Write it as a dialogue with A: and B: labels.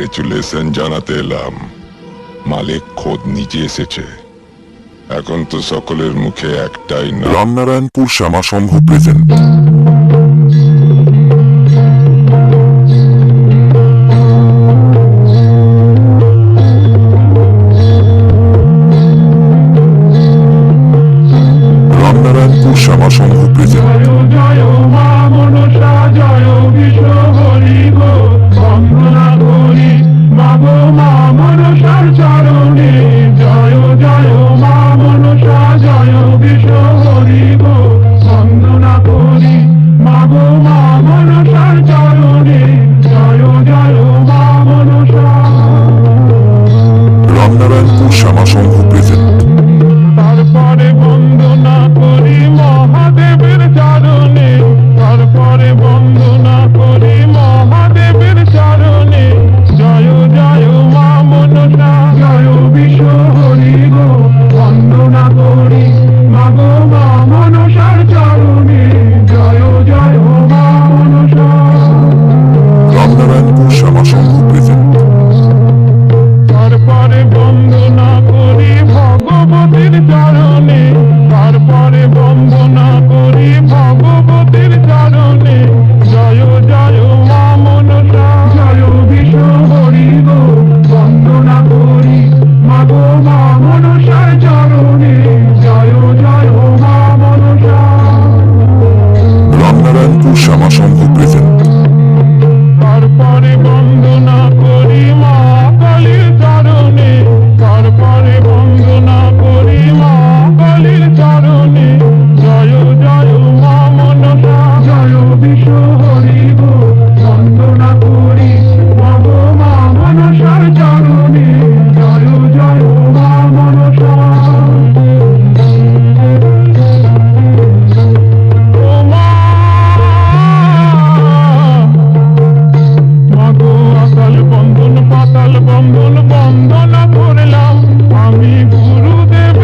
A: Congratulation জানাতে এলাম। মালিক খোদ নিজে এসেছে। এখন তো সকলের মুখে একটাই
B: রামনারায়ণপুর শ্যামা সংঘ প্রেজেন্ট। করিব চন্দনা করি মাগো মামা মঙ্গল বন্দনা করলাম। আমি গুরুদেব